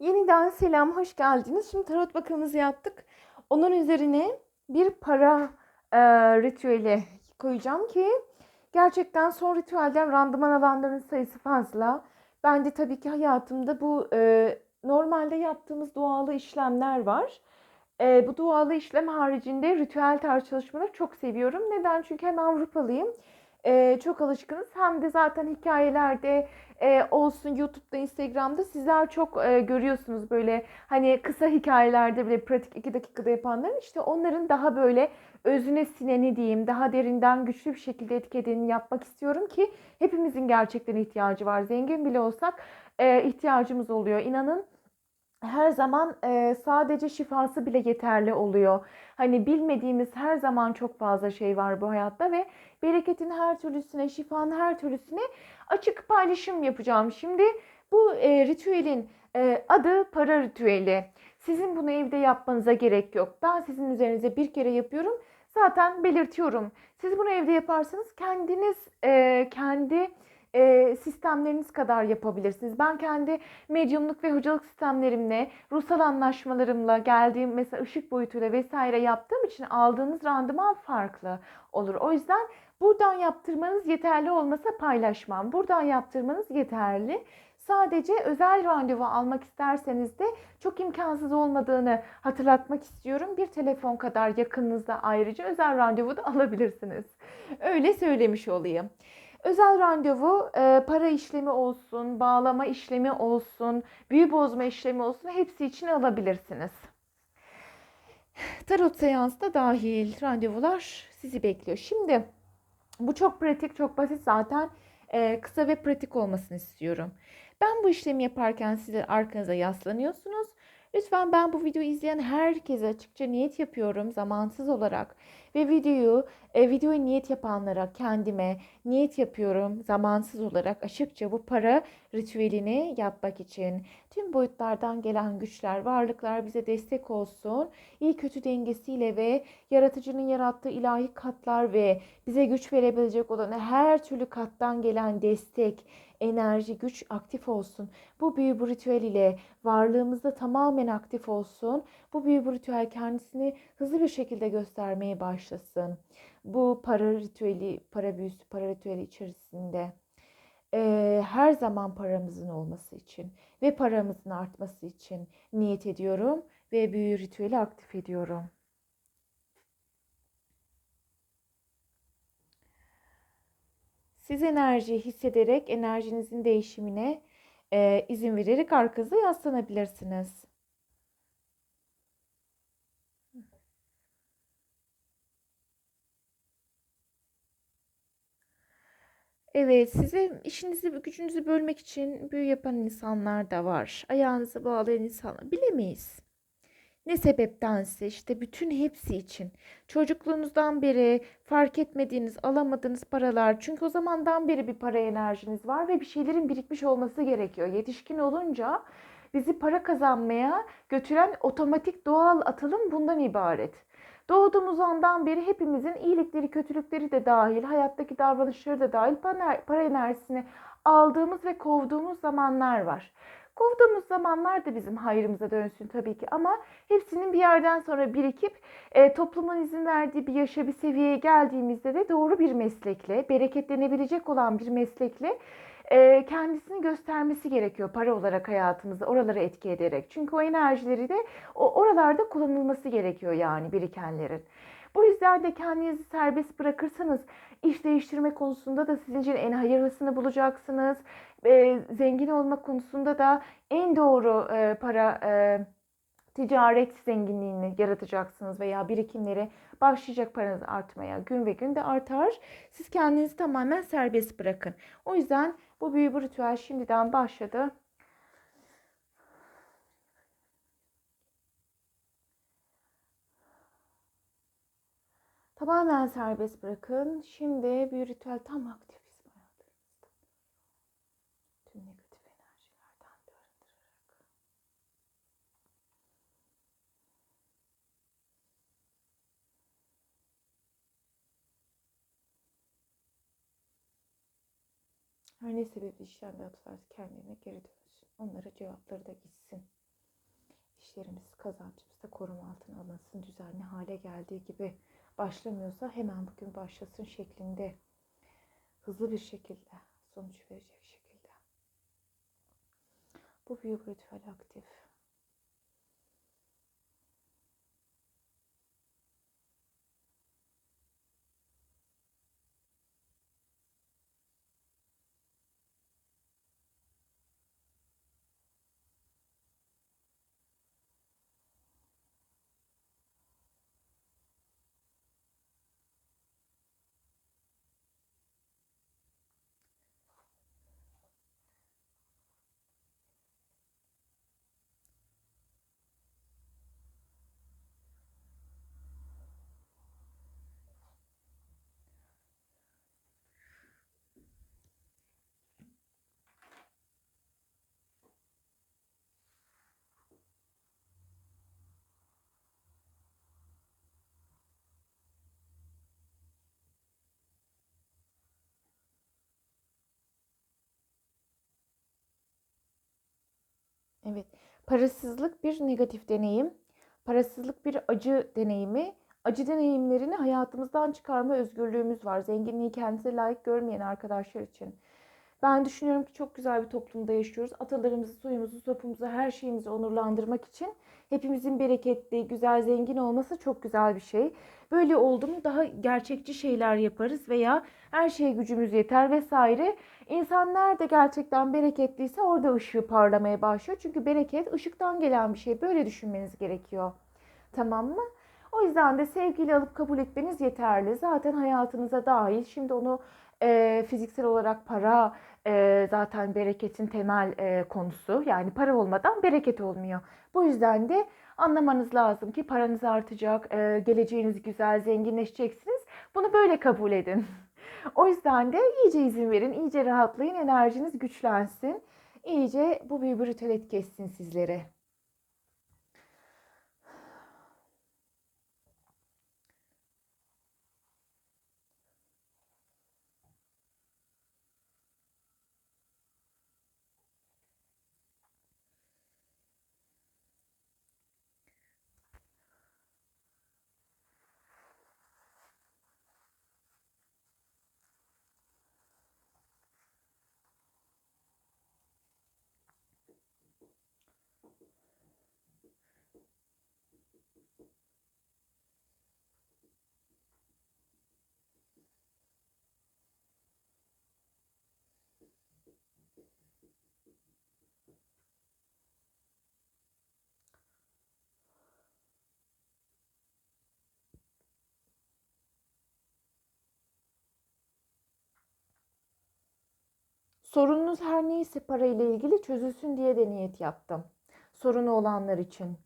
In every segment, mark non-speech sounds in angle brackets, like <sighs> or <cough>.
Yeniden selam, hoş geldiniz. Şimdi tarot bakımımızı yaptık. Onun üzerine bir para e, ritüeli koyacağım ki gerçekten son ritüelden randıman alanların sayısı fazla. Ben de tabii ki hayatımda bu e, normalde yaptığımız dualı işlemler var. E, bu dualı işlem haricinde ritüel tarz çalışmaları çok seviyorum. Neden? Çünkü hem Avrupalıyım. E, çok alışkınız. Hem de zaten hikayelerde e, olsun YouTube'da, Instagram'da sizler çok e, görüyorsunuz böyle hani kısa hikayelerde bile pratik 2 dakikada yapanların işte onların daha böyle özüne sineni diyeyim, daha derinden güçlü bir şekilde etki edeni yapmak istiyorum ki hepimizin gerçekten ihtiyacı var. Zengin bile olsak e, ihtiyacımız oluyor. İnanın her zaman e, sadece şifası bile yeterli oluyor. Hani bilmediğimiz her zaman çok fazla şey var bu hayatta ve bereketin her türlüsüne, şifanın her türlüsüne açık paylaşım yapacağım. Şimdi bu e, ritüelin e, adı para ritüeli. Sizin bunu evde yapmanıza gerek yok. Ben sizin üzerinize bir kere yapıyorum. Zaten belirtiyorum. Siz bunu evde yaparsanız kendiniz e, kendi e, sistemleriniz kadar yapabilirsiniz. Ben kendi medyumluk ve hocalık sistemlerimle, ruhsal anlaşmalarımla, geldiğim mesela ışık boyutuyla vesaire yaptığım için aldığınız randıman farklı olur. O yüzden buradan yaptırmanız yeterli olmasa paylaşmam. Buradan yaptırmanız yeterli. Sadece özel randevu almak isterseniz de çok imkansız olmadığını hatırlatmak istiyorum. Bir telefon kadar yakınınızda ayrıca özel randevu da alabilirsiniz. Öyle söylemiş olayım. Özel randevu e, para işlemi olsun, bağlama işlemi olsun, büyü bozma işlemi olsun hepsi için alabilirsiniz. Tarot seansı da dahil randevular sizi bekliyor. Şimdi bu çok pratik, çok basit zaten e, kısa ve pratik olmasını istiyorum. Ben bu işlemi yaparken sizler arkanıza yaslanıyorsunuz. Lütfen ben bu videoyu izleyen herkese açıkça niyet yapıyorum zamansız olarak. Ve videoyu, e, videoyu niyet yapanlara, kendime niyet yapıyorum zamansız olarak açıkça bu para ritüelini yapmak için. Tüm boyutlardan gelen güçler, varlıklar bize destek olsun. İyi kötü dengesiyle ve yaratıcının yarattığı ilahi katlar ve bize güç verebilecek olan her türlü kattan gelen destek, enerji, güç aktif olsun. Bu büyü bu ritüel ile varlığımızda tamamen aktif olsun. Bu büyü ritüel kendisini hızlı bir şekilde göstermeye başlasın. Bu para ritüeli, para büyüsü, para ritüeli içerisinde e, her zaman paramızın olması için ve paramızın artması için niyet ediyorum ve büyü ritüeli aktif ediyorum. Siz enerjiyi hissederek enerjinizin değişimine e, izin vererek arkanıza yaslanabilirsiniz. Evet, size işinizi, gücünüzü bölmek için büyü yapan insanlar da var. Ayağınızı bağlayan insanlar. Bilemeyiz. Ne sebeptense işte bütün hepsi için. Çocukluğunuzdan beri fark etmediğiniz, alamadığınız paralar. Çünkü o zamandan beri bir para enerjiniz var ve bir şeylerin birikmiş olması gerekiyor. Yetişkin olunca bizi para kazanmaya götüren otomatik doğal atılım bundan ibaret. Doğduğumuz andan beri hepimizin iyilikleri, kötülükleri de dahil, hayattaki davranışları da dahil para enerjisini aldığımız ve kovduğumuz zamanlar var. Kovduğumuz zamanlar da bizim hayrımıza dönsün tabii ki ama hepsinin bir yerden sonra birikip e, toplumun izin verdiği bir yaşa bir seviyeye geldiğimizde de doğru bir meslekle, bereketlenebilecek olan bir meslekle e, kendisini göstermesi gerekiyor para olarak hayatımızda oralara etki ederek. Çünkü o enerjileri de o oralarda kullanılması gerekiyor yani birikenlerin. Bu yüzden de kendinizi serbest bırakırsanız iş değiştirme konusunda da sizin için en hayırlısını bulacaksınız. E, zengin olma konusunda da en doğru e, para e, ticaret zenginliğini yaratacaksınız veya birikimleri başlayacak paranız artmaya gün ve gün de artar. Siz kendinizi tamamen serbest bırakın. O yüzden bu büyü bu ritüel şimdiden başladı. Tamamen serbest bırakın. Şimdi büyü ritüel tam aktif bizim hayatımızda. Tüm negatif enerjilerden de arındırarak. Her ne sebeple işlem yaptılarsa kendilerine geri dönsün. Onlara cevapları da gitsin. işlerimiz, kazancımız da koruma altına alınsın. Düzenli hale geldiği gibi başlamıyorsa hemen bugün başlasın şeklinde. Hızlı bir şekilde sonuç verecek şekilde. Bu büyük ritüel aktif. Evet, parasızlık bir negatif deneyim. Parasızlık bir acı deneyimi. Acı deneyimlerini hayatımızdan çıkarma özgürlüğümüz var. Zenginliği kendinize layık görmeyen arkadaşlar için. Ben düşünüyorum ki çok güzel bir toplumda yaşıyoruz. Atalarımızı, soyumuzu, sopumuzu, her şeyimizi onurlandırmak için hepimizin bereketli, güzel, zengin olması çok güzel bir şey. Böyle oldu mu daha gerçekçi şeyler yaparız veya her şeye gücümüz yeter vesaire. İnsan nerede gerçekten bereketliyse orada ışığı parlamaya başlıyor. Çünkü bereket ışıktan gelen bir şey. Böyle düşünmeniz gerekiyor. Tamam mı? O yüzden de sevgiyle alıp kabul etmeniz yeterli. Zaten hayatınıza dahil. Şimdi onu e, fiziksel olarak para e, zaten bereketin temel e, konusu. Yani para olmadan bereket olmuyor. Bu yüzden de anlamanız lazım ki paranız artacak, e, geleceğiniz güzel, zenginleşeceksiniz. Bunu böyle kabul edin. O yüzden de iyice izin verin, iyice rahatlayın, enerjiniz güçlensin. İyice bu bir brutal etki sizlere. Sorununuz her neyse parayla ilgili çözülsün diye de niyet yaptım. Sorunu olanlar için.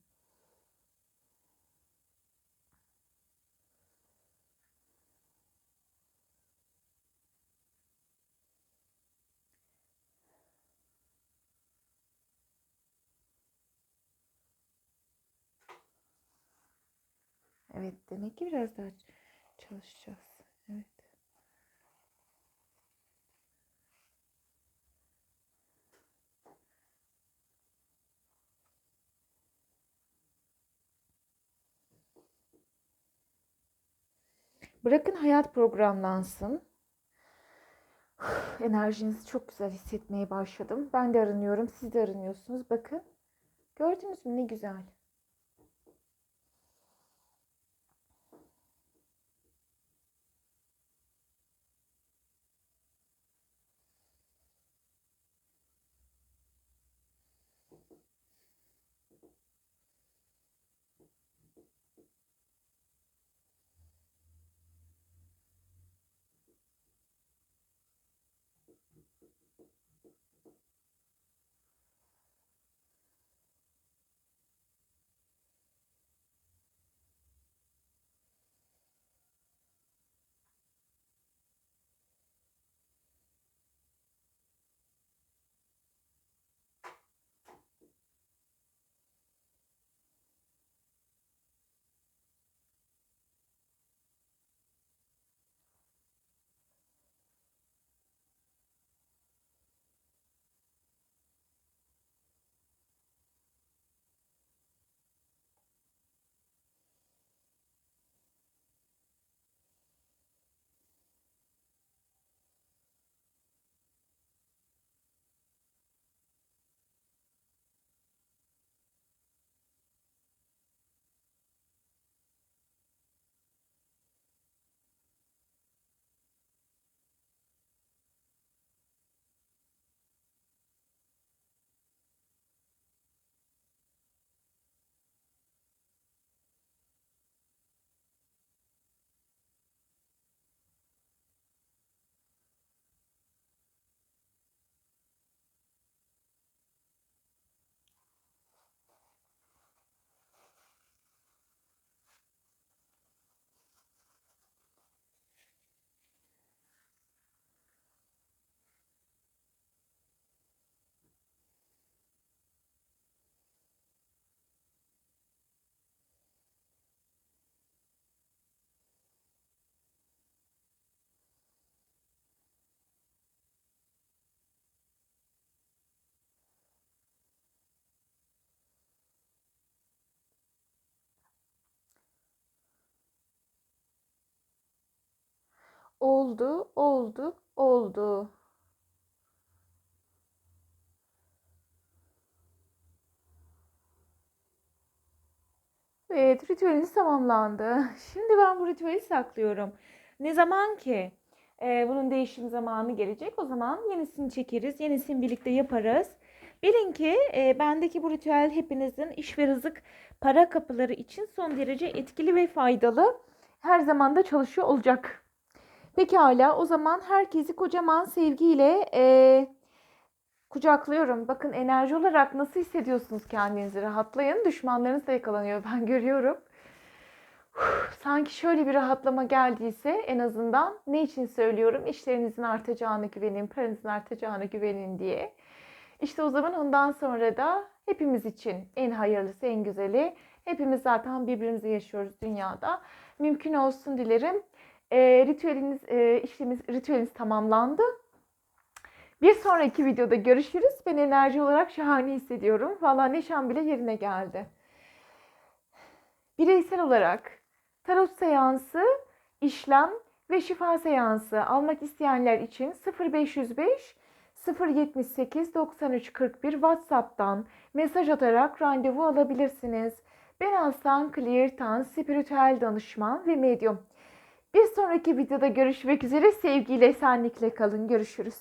Evet, demek ki biraz daha çalışacağız. Evet. Bırakın hayat programlansın. <sighs> Enerjinizi çok güzel hissetmeye başladım. Ben de arınıyorum, siz de arınıyorsunuz. Bakın. Gördünüz mü ne güzel. Oldu, oldu, oldu. Evet, ritüeliniz tamamlandı. <laughs> Şimdi ben bu ritüeli saklıyorum. Ne zaman ki e, bunun değişim zamanı gelecek, o zaman yenisini çekeriz, yenisini birlikte yaparız. Bilin ki e, bendeki bu ritüel hepinizin iş ve rızık para kapıları için son derece etkili ve faydalı. Her zaman da çalışıyor olacak. Pekala, o zaman herkesi kocaman sevgiyle e, kucaklıyorum. Bakın enerji olarak nasıl hissediyorsunuz kendinizi? Rahatlayın. Düşmanlarınız da yakalanıyor. <laughs> Ben görüyorum. Sanki şöyle bir rahatlama geldiyse en azından ne için söylüyorum? İşlerinizin artacağına güvenin, paranızın artacağına güvenin diye. İşte o zaman ondan sonra da hepimiz için en hayırlısı, en güzeli. Hepimiz zaten birbirimizi yaşıyoruz dünyada. Mümkün olsun dilerim. E, ritüeliniz, e, işleminiz, ritüeliniz tamamlandı. Bir sonraki videoda görüşürüz. Ben enerji olarak şahane hissediyorum. Valla neşem bile yerine geldi. Bireysel olarak tarot seansı, işlem ve şifa seansı almak isteyenler için 0505 078 93 41 WhatsApp'tan mesaj atarak randevu alabilirsiniz. Ben Aslan Clear Tan, spiritüel danışman ve medyum. Bir sonraki videoda görüşmek üzere. Sevgiyle, esenlikle kalın. Görüşürüz.